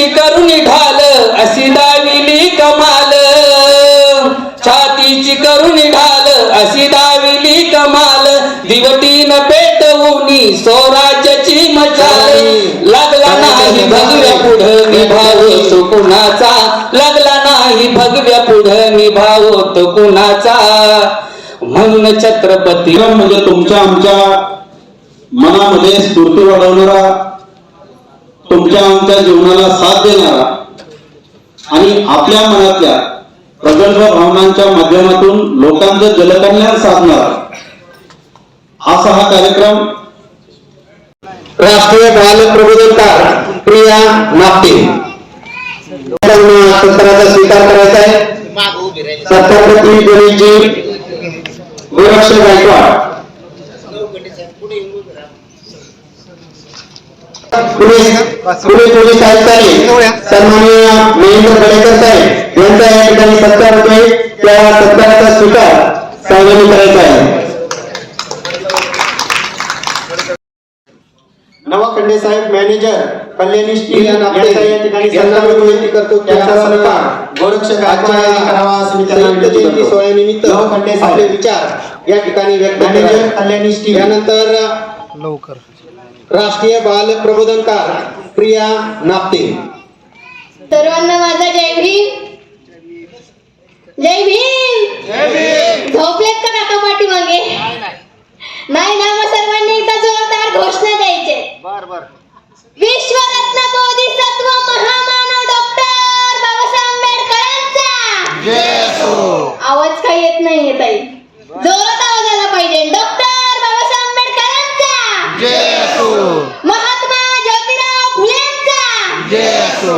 छातीची करुणी ढाल अशी दाविली कमाल. छातीची करुणी ढाल अशी दाविली कमाल. दिवटीन पेटवूनी स्वराज्याची मचाल. लागला नाही भगव्या पुढं निभाव तो कुणाचा. लागला नाही भगव्या पुढं निभाव तो कुणाचा. म्हणून छत्रपती म्हणजे तुमच्या आमच्या मनामध्ये स्फूर्ती वाढवणारा तुमच्या आमच्या जीवनाला साथ देणारा आणि आपल्या मनातल्या प्रगल्भ भावनांच्या माध्यमातून लोकांचं जलकल्याण साधणारा असा हा कार्यक्रम राष्ट्रीय बाल प्रबोधनकार प्रिया नापते सत्राचा स्वीकार करायचा आहे. छत्रपती गणेशजी गोरक्ष गायकवाड. पुणे पुणे पोलीस आयुक्त सन्माननीय महेंद्र गडेकर साहेब यांचा या ठिकाणी सत्कार होतोय. त्या सत्काराचा स्वीकार साहेबांनी करायचा आहे. नवाखंडे साहेब मॅनेजर कल्याणी स्टील यांचा या ठिकाणी सन्मान विनंती करतो त्यांचा सन्मान गोरक्ष करावा संयुक्त जयंती सोहळ्यानिमित्त नवखंडे आपले विचार या ठिकाणी व्यक्त मॅनेजर कल्याणी स्टील. यानंतर लवकर. राष्ट्रीय बाल प्रबोधनकार प्रिया नापते. सर्वांना माझा जय भीम. जय भीम. झोपलेत का काका पाठीमागे नाही ना मग सर्वांनी एकदा जोरदार घोषणा द्यायचे. विश्वरत्न बोधिसत्व महामानव डॉक्टर बाबासाहेब आंबेडकरांचा. आवाज काही येत नाहीये ताई. जोरात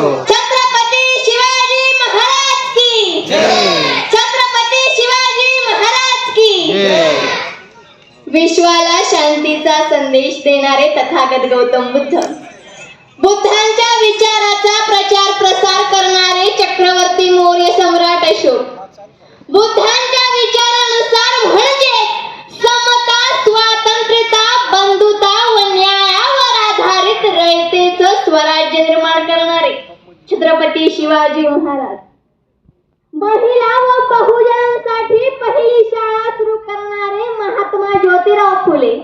छत्रपती शिवाजी महाराज की. छत्रपती शिवाजी महाराज की. विश्वाला शांतीचा संदेश देणारे तथागत गौतम बुद्ध. बुद्धांच्या विचाराचा प्रचार प्रसार करणारे चक्रवर्ती मौर्य सम्राट अशोक. बुद्धांच्या छत्रपती शिवाजी महाराज. महिला व बहुजनांसाठी पहिली शाळा सुरू करणारे महात्मा ज्योतिराव फुले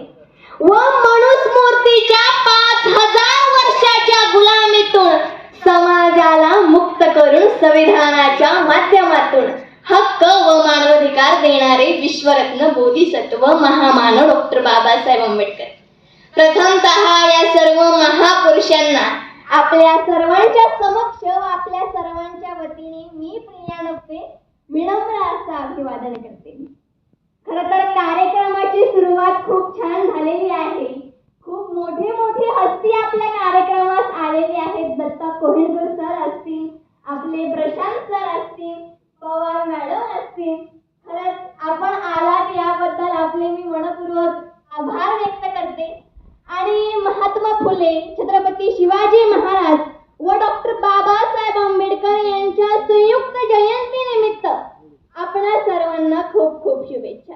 व मनुस्मूर्तीच्या पाच हजार वर्षाच्या गुलामीतून समाजाला मुक्त करून संविधानाच्या माध्यमातून हक्क व मानवाधिकार देणारे विश्वरत्न बोधिसत्व महामानव डॉक्टर बाबासाहेब आंबेडकर. प्रथमतः या सर्व महापुरुषांना आपल्या सर्वांच्या समक्ष व आपल्या सर्वांच्या वतीने मी प्रिया नप्पे विनम्र असं अभिवादन करते. खर तर कार्यक्रमाची सुरुवात खूप छान झालेली आहे. खूप मोठे मोठे हस्ती आपल्या कार्यक्रमात आलेले आहेत. दत्ता कोहिनकर सर असतील आपले प्रशांत सर असतील पवार मॅडम असतील खरंच आपण आलात याबद्दल आपले मी मनपूर्वक आभार व्यक्त करते आणि महात्मा फुले छत्रपती शिवाजी महाराज व डॉक्टर बाबासाहेब आंबेडकर यांच्या संयुक्त जयंती निमित्त आपणा सर्वांना खूप खूप शुभेच्छा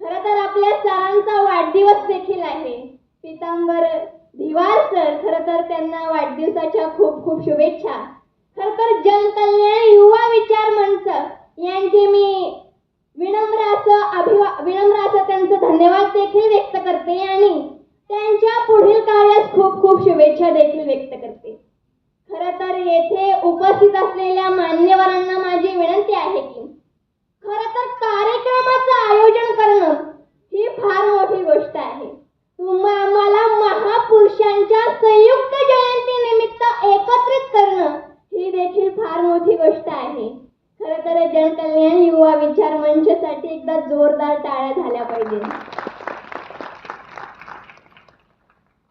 खर तर आपल्या सरांचा वाढदिवस देखील आहे पितांबर धिवार सर खर तर त्यांना वाढदिवसाच्या खूप खूप शुभेच्छा खर तर जनकल्याण युवा विचार मंच यांचे मी विनम्र असं अभिवा विनम्र असं त्यांचं धन्यवाद देखील व्यक्त करते आणि त्यांच्या पुढील कार्यास खूप खूप शुभेच्छा देखील व्यक्त करते. खर तर येथे उपस्थित असलेल्या मान्यवरांना माझी विनंती आहे की खर तर कार्यक्रमाचं आयोजन करणं ही फार मोठी गोष्ट आहे. तुम्हा आम्हाला महापुरुषांच्या संयुक्त जयंती निमित्त एकत्रित करणं ही देखील फार मोठी गोष्ट आहे. खर तर जनकल्याण युवा विचार मंचसाठी एकदा जोरदार टाळ्या झाल्या पाहिजे.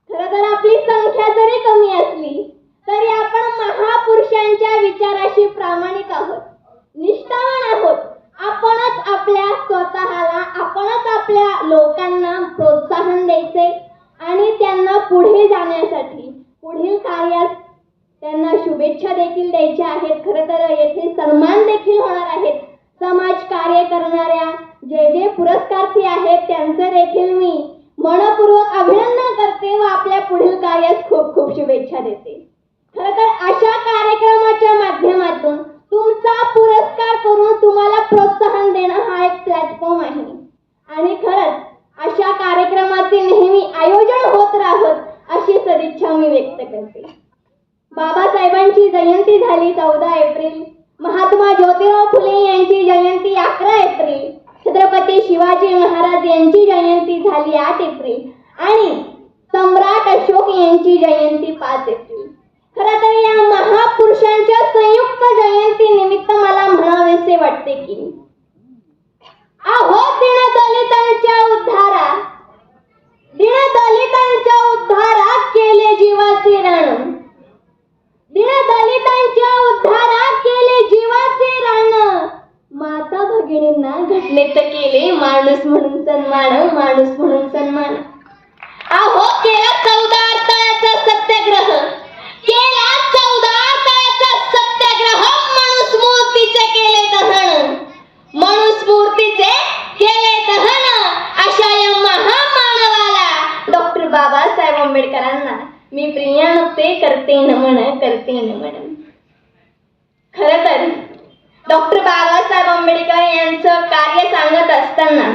खर तर आपली संख्या जरी कमी असली तरी आपण महापुरुषांच्या विचाराशी प्रामाणिक आहोत. निष्ठावान आहोत. आपणच आपल्या स्वतःला आपणच आपल्या लोकांना प्रोत्साहन द्यायचे आणि त्यांना पुढे जाण्यासाठी पुढील कार्यात त्यांना शुभेच्छा देखील द्यायच्या आहेत. खरं तर येथे सन्मान देखील होणार आहेत. समाज कार्य करणाऱ्या जे जे पुरस्कार्थी आहेत त्यांचं देखील मी मनपूर्वक अभिनंदन करते व आपल्या पुढील कार्यास खूप खूप शुभेच्छा देते. खर तर अशा कार्यक्रमाच्या माध्यमातून तुमचा पुरस्कार करून तुम्हाला प्रोत्साहन देणं हा एक प्लॅटफॉर्म आहे. आणि खरंच अशा कार्यक्रमाचे नेहमी आयोजन होत राहत अशी सदिच्छा मी व्यक्त करते. बाबासाहेबांची जयंती झाली चौदा एप्रिल. महात्मा ज्योतिराव फुले यांची जयंती अकरा एप्रिल. छत्रपती शिवाजी महाराज यांची जयंती झाली आठ एप्रिल. आणि सम्राट अशोक यांची जयंती पाच एप्रिल. खरं तर या महापुरुषांच्या संयुक्त जयंती निमित्त मला म्हणावेसे वाटते की अहो दलितांच्या उद्धारा दलितांच्या उद्धारा केले जीवाचे राणू. दलितांच्या उद्धारात केले जीवाचे रान माता भगिनींना घटनेत केले माणूस म्हणून सन्मान माणूस म्हणून सन्मान. अहो केला चौदा अर्थाचा सत्याग्रह. केला चौदा अर्थाचा सत्याग्रह माणूस मूर्तीचे केले दहन. माणूस मूर्तीचे केले दहन अशा या महामानवाला डॉक्टर बाबासाहेब आंबेडकरांना मी प्रिया प्रियानुक्ते करते नमन करते नमन खर तर डॉक्टर बाबासाहेब आंबेडकर यांचं कार्य सांगत असताना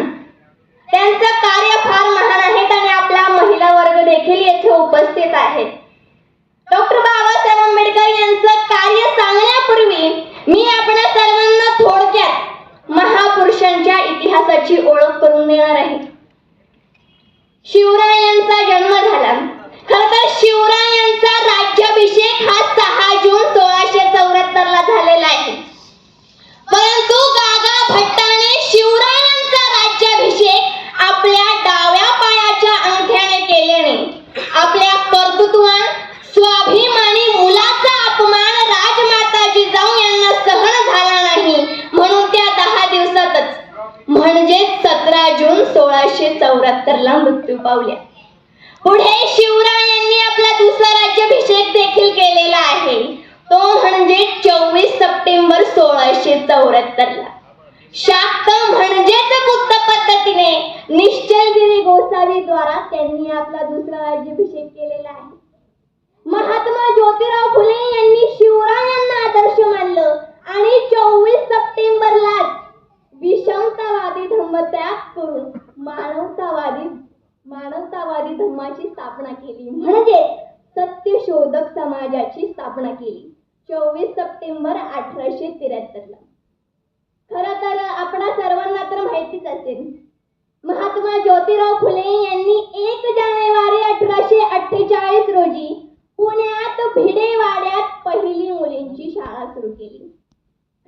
त्यांचं कार्य फार महान आहे आणि आपला महिला वर्ग देखील येथे उपस्थित आहेत डॉक्टर बाबासाहेब आंबेडकर यांचं कार्य सांगण्यापूर्वी मी आपल्या सर्वांना थोडक्यात महापुरुषांच्या इतिहासाची ओळख करून देणार आहे. शिवरायांचा जन्म झाला. खर तर शिवरायांचा राज्याभिषेक हा सहा जून सोळाशे चौऱ्याहत्तर ला झालेला आहे. परंतु गागा भट्टाने शिवरायांचा राज्याभिषेक आपल्या डाव्या पायाच्या अंगठ्याने केल्याने आपल्या कर्तृत्वान स्वाभिमानी मुलाचा अपमान राजमाता जिजाऊ यांना सहन झाला नाही म्हणून त्या दहा दिवसातच म्हणजे सतरा जून सोळाशे चौऱ्याहत्तर ला मृत्यू पावल्या. पुढे शिवरायांनी आपला दुसरा राज्याभिषेक देखील केलेला आहे. तो म्हणजे चोवीस सप्टेंबर सोळाशे चौऱ्याहत्तर ला शाक्त म्हणजेच गुप्त पद्धतीने निश्चलगिरी गोसावी द्वारा त्यांनी आपला दुसरा राज्याभिषेक केलेला आहे. महात्मा ज्योतिराव फुले यांनी शिवरायांना आदर्श मानलं आणि चोवीस सप्टेंबरलाच विषमतावादी धम्मत्याग करून मानवतावादी मानवतावादी धम्माची स्थापना केली. म्हणजे? सत्यशोधक समाजाची स्थापना केली. चोवीस सप्टेंबर अठराशे त्र्याहत्तर ला खर तर आपणा सर्वांना तर माहितीच असेल. महात्मा ज्योतिराव फुले यांनी एक जानेवारी अठराशे अठ्ठेचाळीस रोजी पुण्यात भिडेवाड्यात पहिली मुलींची शाळा सुरू केली.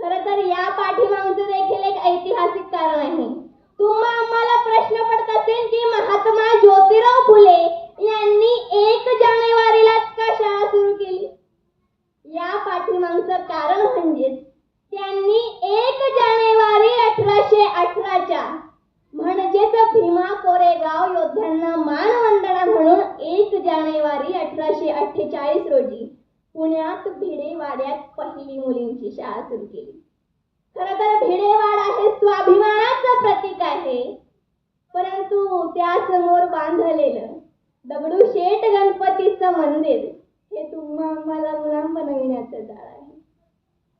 खर तर या पाठीमागचं देखील एक ऐतिहासिक कारण आहे. तुम्हा आम्हाला प्रश्न पडत असेल की महात्मा ज्योतिराव फुले यांनी एक जानेवारीला का शाळा सुरू केली? या पाठीमागचं कारण म्हणजेच त्यांनी एक जानेवारी अठराशे अठराच्या म्हणजेच भीमा कोरेगाव योद्ध्यांना मानवंदना म्हणून एक जानेवारी अठराशे अठ्ठेचाळीस रोजी पुण्यात भिडेवाड्यात पहिली मुलींची शाळा सुरू केली खर तर भिडेवाडा हे स्वाभिमानाचं प्रतीक आहे परंतु त्यासमोर बांधलेलं. दगडूशेठ गणपतीचं मंदिर. हे तुम्हा आम्हाला गुलाम बनविण्याचं जाळ आहे.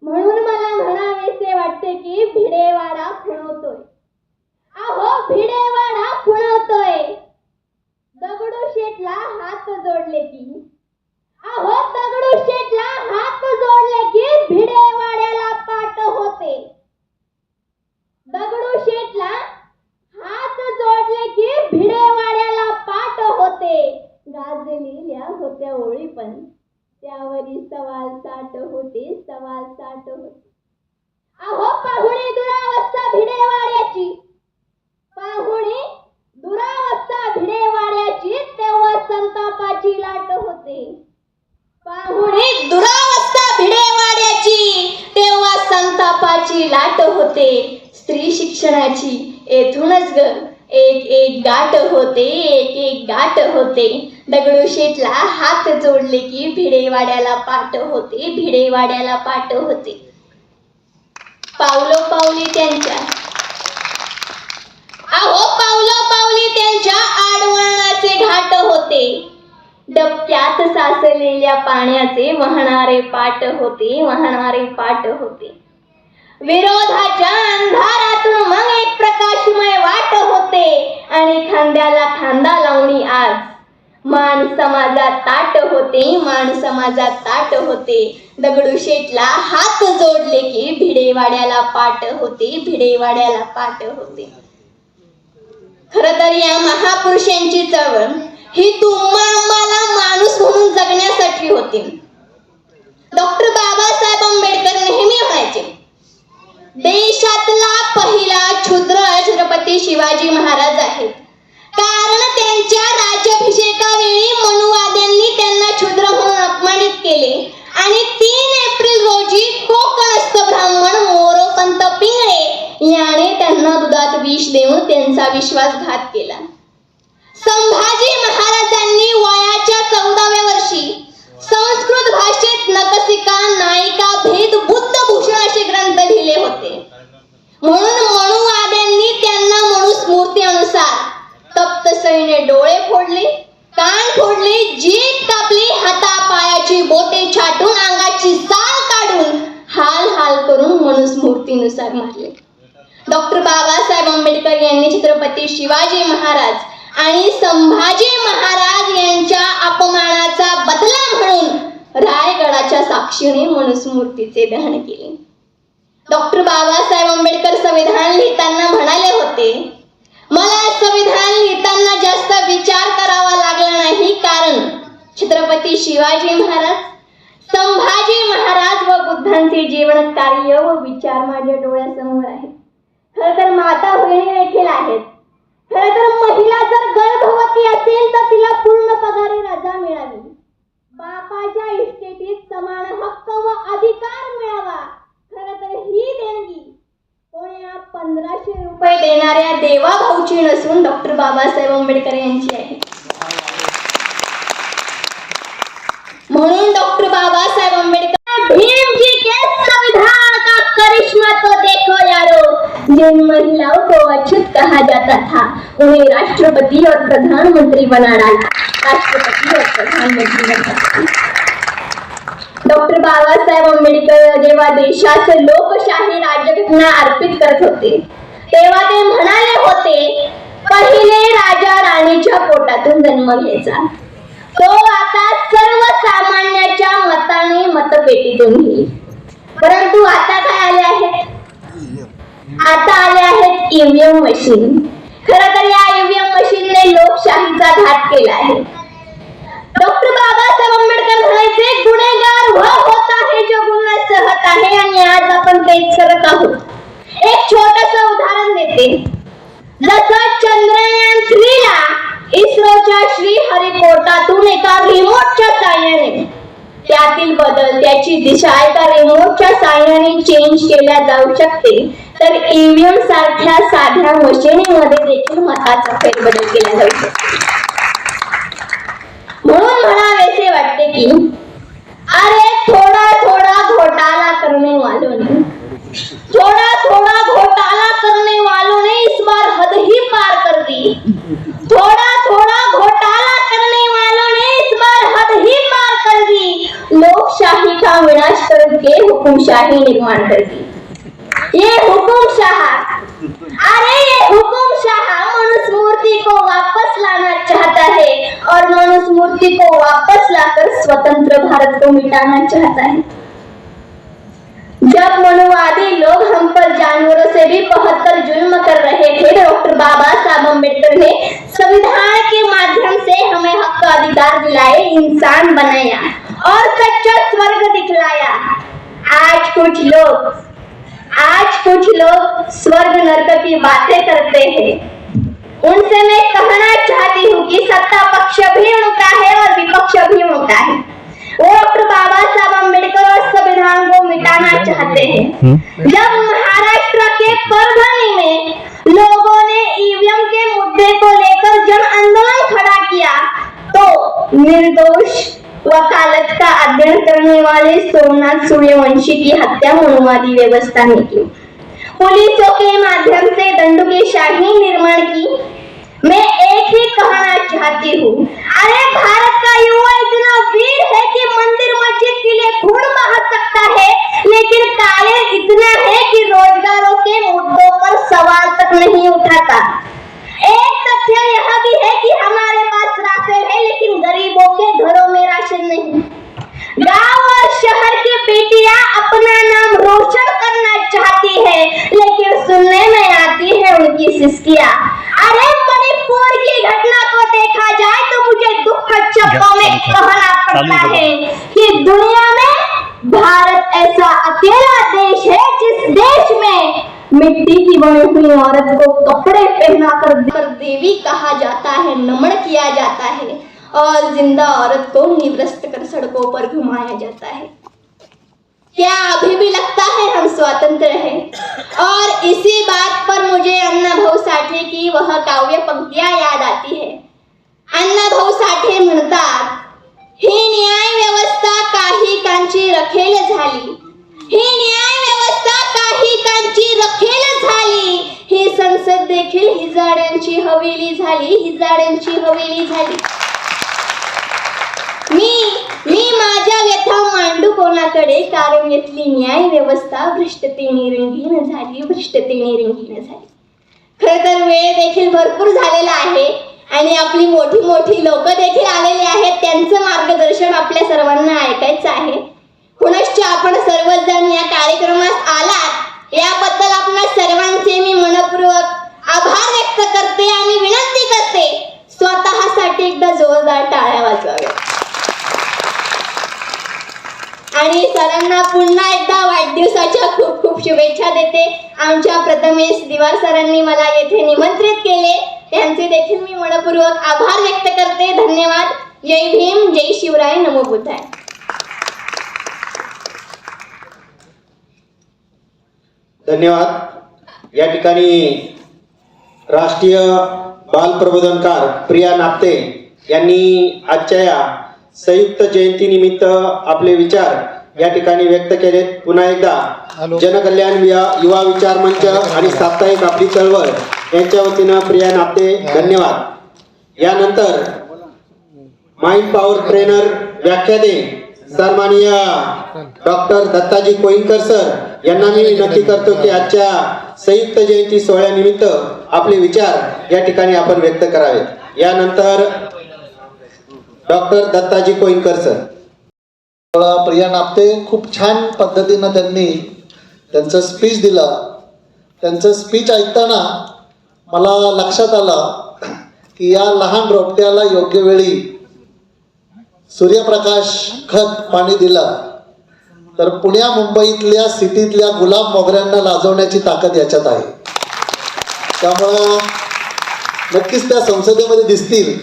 म्हणून मला म्हणावेसे वाटते की भिडेवाडा खुणवतोय. अहो भिडेवाडा खुणवतोय. दगडूशेठला हात जोडले की अहो दगडूशेठला हात जोडले की भिडेवाड्याला पाठ होते. दगडूशेठला हात सोडले की भिडेवाड्याला पाट होते. गाजलेल्या होत्या ओळी पण. त्यावरी सवाल साठ होते सवाल साठ होते. अहो पाहुणे दुरावस्था भिडेवाड्याची. पाहुणे दुरावस्था भिडेवाड्याची तेव्हा संतापाची लाट होते. पाहुणे दुरावस्था भिडेवाड्याची तेव्हा संतापाची लाट होते. स्त्री शिक्षणाची येथूनच ग एक एक गाठ होते एक एक गाठ होते. दगडूशेठला हात जोडले की भिडेवाड्याला पाठ होते भिडेवाड्याला पाठ होते. पावलो पावली त्यांच्या. अहो पावलो पावली त्यांच्या आडवळणाचे घाट होते. डबक्यात साचलेल्या पाण्याचे वाहणारे पाट होते वाहणारे पाट होते. विरोधाच्या अंधारातून मग एक प्रकाशमय वाट आणि खांद्याला खांदा लावणी आज. मान समाजात ताट होते मान समाजात ताट होते. दगडूशेठला हात जोडले की भिडेवाड्याला पाट होते भिडेवाड्याला पाट होते. खर तर या महापुरुषांची चळवळ ही तुम्हा आम्हाला माणूस म्हणून जगण्यासाठी होती. डॉक्टर बाबासाहेब आंबेडकर नेहमी म्हणायचे देशातला पहिला क्षुद्र छत्रपती शिवाजी महाराज आहेत कारण त्यांच्या राज्याभिषेकावेळी मनुवाद्यांनी त्यांना क्षुद्र म्हणून अपमानित केले. आणि तीन एप्रिल रोजी कोकणस्थ ब्राह्मण मोरोपंत पिंगळे याने त्यांना दुधात विष देऊन त्यांचा विश्वासघात केला. म्हणून मनुवाद्यांनी त्यांना मनुस्मृतीनुसार तप्त सईने डोळे फोडले कान फोडले जीभ कापली हातापायाची बोटे छाटून अंगाची साल काढून हाल हाल करून मनुस्मृतीनुसार मारले. डॉक्टर बाबासाहेब आंबेडकर यांनी छत्रपती शिवाजी महाराज आणि संभाजी महाराज यांच्या अपमानाचा बदला म्हणून रायगडाच्या साक्षीने मनुस्मृतीचे दहन केले. डॉक्टर बाबासाहेब आंबेडकर संविधान लिहिताना म्हणाले होते मला संविधान लिहिताना जास्त विचार करावा लागला नाही कारण छत्रपती शिवाजी महाराज संभाजी महाराज व बुद्धांचे जीवन कार्य व विचार माझ्या डोळ्यासमोर आहेत. खर तर माता बहिणी देखील आहेत. खर तर महिला जर गर्भवती असेल तर तिला पूर्ण पगारी रजा मिळावी. बापाच्या इस्टेटीत समान हक्क व अधिकार मिळावा. डॉक्टर बाबासाहेब आंबेडकर आंबेडकर भीम के संविधान का करिश्मा तो देखो यारो. जिन महिलाओं को अछूत कहा जाता था. उन्हें राष्ट्रपति और प्रधानमंत्री बना डाला राष्ट्रपति और प्रधानमंत्री बना डॉक्टर बाबासाहेब आंबेडकर जेव्हा देशाचे लोकशाही राज्यघटना अर्पित करत होते तेव्हा ते म्हणाले होते पहिले राजा राणीच्या पोटातून जन्म घ्यायचा. तो आता सर्वसामान्याच्या मताने मतपेटीतून घेईल परंतु आता काय आले आहेत? आता आले आहेत ईव्हीएम मशीन. खर तर या ईव्हीएम मशीनने लोकशाहीचा घात केला आहे. डॉक्टर बाबासाहेब आंबेडकर म्हणायचे गुन्हेगार व होत आहे जो गुन्हा सहत आहे आणि आज आपण तेच करत आहोत. एक छोटस उदाहरण देते. जसं चंद्रयान थ्रीला इस्रोच्या श्रीहरिकोटातून एका रिमोटच्या साह्याने त्यातील बदल त्याची दिशा एका रिमोटच्या साह्याने चेंज केल्या जाऊ शकते तर ईव्हीएम सारख्या साध्या मशीनीमध्ये देखील मताचा फेरबदल केला जाऊ शकतो. म्हणावेसे वाटते की. अरे थोडा थोडा घोटाला करने वालों ने थोड़ा थोड़ा घोटाला करने वालों ने इस बार हद ही पार कर दी. थोड़ा थोड़ा घोटाला करने वालों ने इस बार हद ही पार कर दी. लोकशाही का विनाश करके हुकुमशाही निर्माण कर दी. ये हुकुमशाह अरे, ये हुकुमशाह मनुस्मृति को वापस लाना चाहता है और मनुस्मृति को वापस लाकर स्वतंत्र भारत को मिटाना चाहता है। जब मनुवादी लोग हम पर जानवरों से भी बहत्तर जुल्म कर रहे थे, डॉक्टर बाबा साहब अंबेडकर ने संविधान के माध्यम से हमें हक अधिकार दिलाए, इंसान बनाया और सच्चा स्वर्ग दिखलाया। आज कुछ लोग आज कुछ लोग स्वर्ग नरक की बातें करते हैं। उनसे मैं कहना चाहती हूँ कि सत्ता पक्ष भी उनका है और विपक्ष भी उनका है। वो डॉक्टर बाबा साहब अंबेडकर और संविधान को मिटाना चाहते हैं। जब महाराष्ट्र के परभणी में लोगों ने ईवीएम के मुद्दे को लेकर जन आंदोलन खड़ा किया तो निर्दोष वकालत का अध्ययन करने वाले सोमनाथ सूर्यवंशी की हत्या मनुवादी व्यवस्था ने की। पुलिसों के माध्यम से दंडों की शाही निर्माण की, मैं एक ही कहना चाहती हूँ, अरे भारत का युवा इतना वीर है कि मंदिर मस्जिद के लिए खून बहा सकता है, लेकिन कायर इतना है कि रोजगारों के मुद्दों पर सवाल तक नहीं उठाता। एक तथ्य यह भी है कि हमारे पास राशन है लेकिन गरीबों के घरों में राशन नहीं। गाँव और शहर की बेटिया अपना नाम रोशन करना चाहती है लेकिन सुनने में आती है उनकी सिस्किया। अरे मणिपुर की घटना को देखा जाए तो मुझे दुख शब्दों में कहना पड़ता है कि दुनिया में भारत ऐसा अकेला देश है जिस देश में मिट्टी की बनी हुई औरत को कपड़े पहना कर देवी कहा जाता है, नमन किया जाता है और ज़िंदा औरत को निवृत्त कर सड़कों पर घुमाया जाता है। क्या अभी भी लगता है हम स्वतंत्र हैं? और इसी बात पर मुझे अन्ना भाऊ साठे की वह काव्य पंक्तियाँ याद आती है। अन्ना भाऊ साठे म्हणतात, ही न्याय व्यवस्था काही कांची रखेल झाली ही न्याय व्यवस्था काहीकांची रखेल झाली. ही संसद देखील हिजाड्यांची हवेली झाली. हिजाड्यांची हवेली झाली. मी मी माझ्या व्यथा मांडू कोणाकडे? कारण येथली न्याय व्यवस्था भ्रष्टतेने रंगीन झाली भ्रष्टतेने रंगीन झाली. खर तर वेळ देखील भरपूर झालेला आहे आणि आपली मोठी मोठी लोक देखील आलेली आहेत. त्यांचं मार्गदर्शन आपल्या सर्वांना ऐकायचं आहे. पुनश्च आपण सर्वजण या कार्यक्रमास आलात. याबद्दल आपण सर्वांचे मी मनपूर्वक आभार व्यक्त करते आणि विनंती करते. स्वतःसाठी एकदा जोरदार टाळ्या वाजवाव्या. आणि सरांना पुन्हा एकदा वाढदिवसाच्या खूप खूप शुभेच्छा देते. आमच्या प्रथमेश दिवार सरांनी मला येथे निमंत्रित केले. त्यांचे देखील मी मनपूर्वक आभार व्यक्त करते. धन्यवाद. जय भीम जय शिवराय नमो बुद्धाय. धन्यवाद. या ठिकाणी राष्ट्रीय बाल प्रबोधनकार प्रिया नाप्ते यांनी आजच्या या संयुक्त जयंती निमित्त आपले विचार या ठिकाणी व्यक्त केलेत. पुन्हा एकदा जनकल्याण युवा विचार मंच आणि साप्ताहिक आपली चळवळ यांच्या वतीनं प्रिया नाप्ते धन्यवाद. यानंतर माइंड पॉवर ट्रेनर व्याख्याते सन्माननीय डॉक्टर दत्ताजी कोईनकर सर यांना मी नक्की करतो की आजच्या संयुक्त जयंती सोहळ्यानिमित्त आपले विचार या ठिकाणी आपण व्यक्त करावेत. यानंतर डॉक्टर दत्ताजी कोईनकर सर. प्रिया नापते खूप छान पद्धतीनं त्यांनी त्यांचं स्पीच दिलं. त्यांचं स्पीच ऐकताना मला लक्षात आलं की या लहान रोपट्याला योग्य वेळी सूर्यप्रकाश खत पाणी दिलं तर पुण्या मुंबईतल्या सिटीतल्या गुलाब मोगऱ्यांना लाजवण्याची ताकद याच्यात आहे. त्यामुळं नक्कीच त्या संसदेमध्ये दिसतील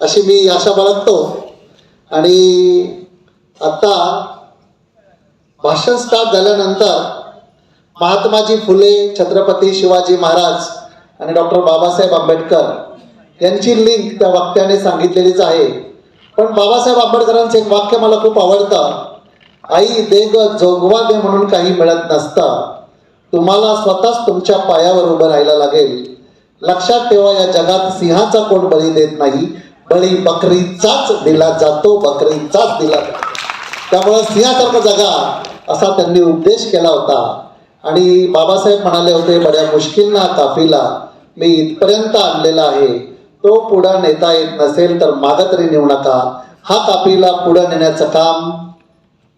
अशी मी आशा बाळगतो. आणि आत्ता भाषण स्टार्ट झाल्यानंतर महात्माजी फुले छत्रपती शिवाजी महाराज आणि डॉक्टर बाबासाहेब आंबेडकर यांची लिंक त्या वक्त्याने सांगितलेलीच आहे. पण बाबासाहेब आंबेडकरांचं एक वाक्य मला खूप आवडतं. आई देग जोगवा दे म्हणून काही मिळत नसतं. तुम्हाला स्वतःच तुमच्या पायावर उभं राहायला लागेल. लक्षात ठेवा या जगात सिंहाचा कोण बळी देत नाही? बळी बकरीचाच दिला जातो बकरीचाच दिला जातो. त्यामुळं सिंहासारखं जगा असा त्यांनी उपदेश केला होता. आणि बाबासाहेब म्हणाले होते बड्या मुश्किलना काफीला मी इथपर्यंत आणलेला आहे. तो पुढं नेता येत नसेल तर मागं तरी नेऊ नका. हा काफिला पुढं नेण्याचं काम.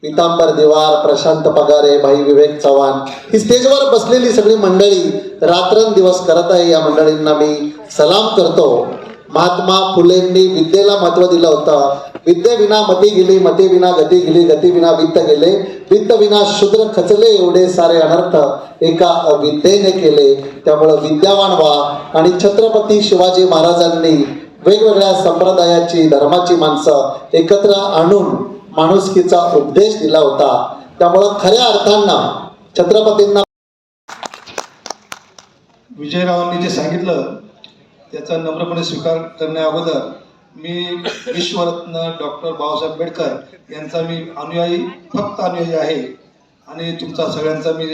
पितांबर दिवार प्रशांत पगारे भाई विवेक चव्हाण. ही स्टेजवर बसलेली सगळी मंडळी रात्रंदिवस करत आहे. या मंडळींना मी सलाम करतो. महात्मा फुलेंनी विद्येला महत्त्व दिलं होतं. विद्येविना मती गेली मती विना गती गेली गती विना वित्त गेले. वित्त विना शूद्र खचले एवढे सारे अनर्थ एका अविद्येने केले. त्यामुळं विद्यावान व्हा. आणि छत्रपती शिवाजी महाराजांनी वेगवेगळ्या संप्रदायाची धर्माची माणसं एकत्र आणून माणुसकीचा उपदेश दिला होता. त्यामुळं खऱ्या अर्थांना छत्रपतींना विजयरावांनी जे सांगितलं त्याचा नम्रपणे स्वीकार करण्या अगोदर मी विश्वरत्न डॉक्टर बाबासाहेब आंबेडकर यांचा मी अनुयायी फक्त अनुयायी आहे. आणि तुमचा सगळ्यांचा मी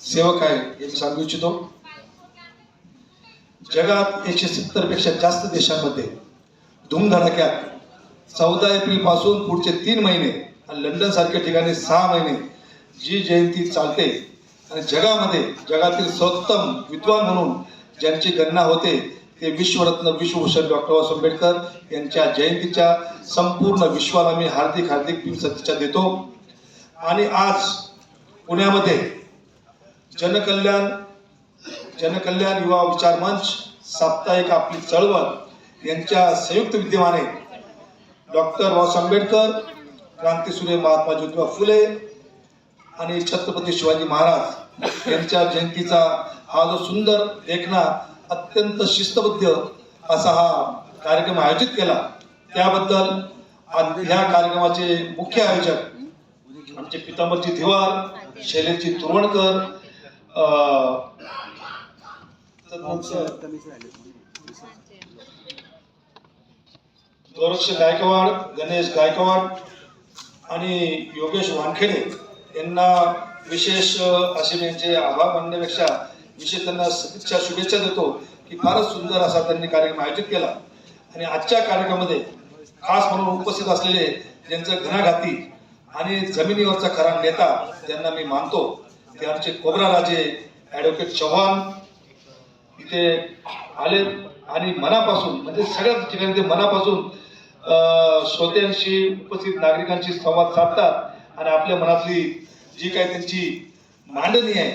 सेवक आहे हे मी सांगू इच्छितो. जगात एकशे सत्तरपेक्षा जास्त देशांमध्ये धूमधडाक्यात चौदा एप्रिलपासून पुढचे तीन महिने आणि लंडन सारख्या ठिकाणी सहा महिने जी जयंती चालते. आणि जगामध्ये जगातील सर्वोत्तम विद्वान म्हणून ज्यांची गणना होते ते विश्वरत्न विश्वभूषण डॉक्टर बाबासाहेब आंबेडकर यांच्या जयंतीच्या संपूर्ण विश्वाला मी हार्दिक हार्दिक सदिच्छा देतो. आणि आज पुण्यामध्ये जनकल्याण जनकल्याण युवा विचार मंच साप्ताहिक आपली चळवळ यांच्या संयुक्त विद्यमाने डॉक्टर बाबासाहेब आंबेडकर क्रांतीसूर्य महात्मा ज्योतिबा फुले आणि छत्रपती शिवाजी महाराज यांच्या जयंतीचा हा जो सुंदर देखणा अत्यंत शिस्तबद्ध असा हा कार्यक्रम आयोजित केला. त्याबद्दल ह्या कार्यक्रमाचे मुख्य आयोजक आमचे पितांबरजी धिवार शैलेशजी तुरवणकर गौरक्ष गायकवाड गणेश गायकवाड आणि योगेश वानखेडे यांना विशेष असे त्यांचे आभार मानण्यापेक्षा विशेष त्यांना सदिच्छा शुभेच्छा देतो की फारच सुंदर असा त्यांनी कार्यक्रम आयोजित केला. आणि आजच्या कार्यक्रमामध्ये खास म्हणून उपस्थित असलेले ज्यांचं घनाघाती आणि जमिनीवरचा खरा नेता ज्यांना मी मानतो ते आमचे कोबरा राजे ॲडव्होकेट चव्हाण इथे आले आणि मनापासून म्हणजे सगळ्याच ठिकाणी ते मनापासून श्रोत्यांशी उपस्थित नागरिकांशी संवाद साधतात आणि आपल्या मनातली जी काही त्यांची मांडणी आहे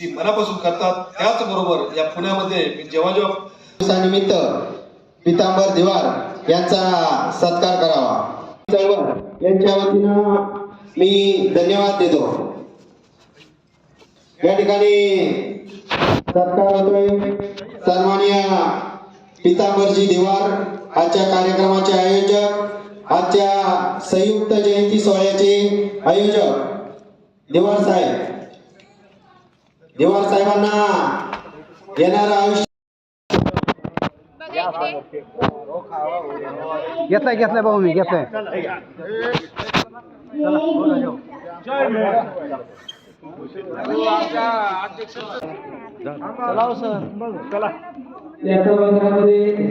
ती मनापासून करतात त्याचबरोबर या पुण्यामध्ये मी जेव्हा जेव्हा दिवसानिमित्त पितांबर दिवार यांचा सत्कार करावा चळवळ यांच्या वतीनं मी धन्यवाद देतो. या ठिकाणी सत्कार होतोय सन्माननीय पितांबरजी दिवार आजच्या कार्यक्रमाचे आयोजक आजच्या संयुक्त जयंती सोहळ्याचे आयोजक दिवार साहेब. दिवार साहेबांना येणारं आयुष्य घेतलाय घेतलाय भाऊ मी घेतलाय.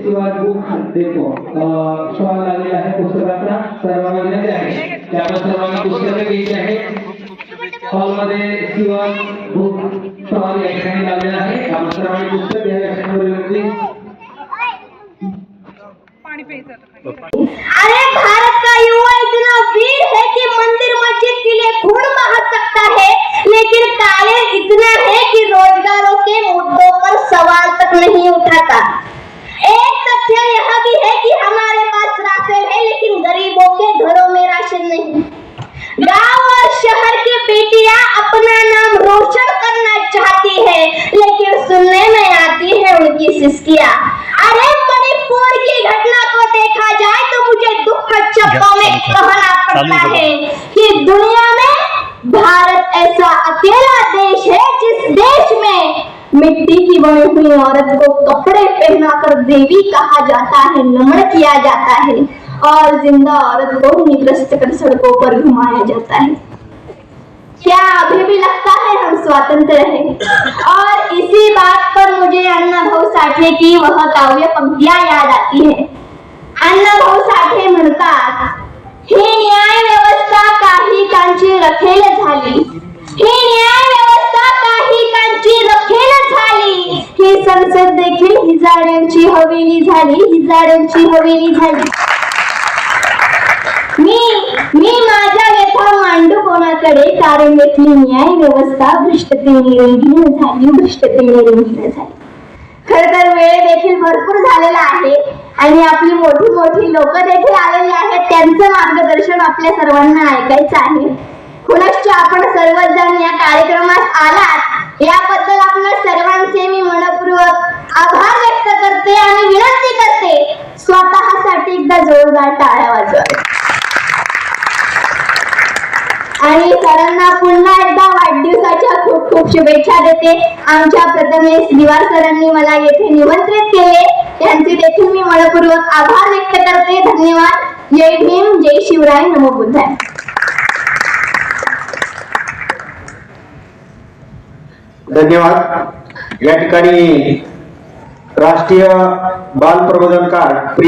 शिवाज बुक आहे पुस्तकाचा. सर्वांना आहे. सर्वांना पुस्तकं घ्यायची आहे हॉलमध्ये शिवाज बुक शॉल या ठिकाणी लागलेला आहे आपण सर्वांनी पुस्तक घ्यावे अशी विनंती अरे भारत का युवा इतना वीर है कि मंदिर मस्जिद के लिए खून बहा सकता है लेकिन काले इतना है कि रोजगारों के मुद्दों पर सवाल तक नहीं उठाता एक तथ्य यह भी है कि हमारे पास राशन है लेकिन गरीबों के घरों में राशन नहीं गांव और शहर की बेटियां अपना नाम रोशन करना चाहती है लेकिन सुनने में आती है उनकी सिस्कियां अरे मणिपुर की घटना को देखा जाए तो मुझे दुख शब्दों में कहना पड़ता है कि दुनिया में भारत ऐसा अकेला देश है जिस देश में मिट्टी की बनी हुई औरत को कपड़े पहनाकर देवी कहा जाता है नमन किया जाता है और जिंदा औरत को निग्रस्त कर सड़कों पर घुमाया जाता है। क्या अभी भी लगता है हम स्वतंत्र हैं? और इसी बात पर मुझे अन्ना भाव साठे की वह काव्य पंक्तियां याद आती है। अन्ना भाव साठे म्हणतात ही न्याय व्यवस्था काही कांची रखेल झाली ही न्याय व्यवस्था काही कांची रखेल झाली ही संसद देखील हिजाड्यांची हवेली झाली हिजाड्यांची हवेली झाली मी मी माझ्या व्यथा मांडू कोणाकडे कारण येथली न्याय व्यवस्था भ्रष्टतेने रंगीन झाली भ्रष्टतेने रंगीन झाली खर तर वेळ देखील भरपूर झालेला आहे आणि आपली मोठी मोठी लोक देखील आलेली आहेत. त्यांचं मार्गदर्शन आपल्या सर्वांना ऐकायचं आहे. पुनश्च आपण सर्वजण या कार्यक्रमात आलात याबद्दल आपल्या सर्वांचे मी मनपूर्वक आभार व्यक्त करते आणि विनंती करते स्वतःसाठी एकदा जोरदार टाळ्या वाजवा. आणि सरांना पुन्हा एकदा वाढदिवसाच्या खूप खूप शुभेच्छा देते. आमच्या प्रथमेश दिवार सरांनी मला येथे निमंत्रित केले. त्यांचे देखील मी मनपूर्वक आभार व्यक्त करते. धन्यवाद. जय भीम जय शिवराय. नमो बुद्धाय. धन्यवाद. या ठिकाणी राष्ट्रीय बाल प्रबोधनकार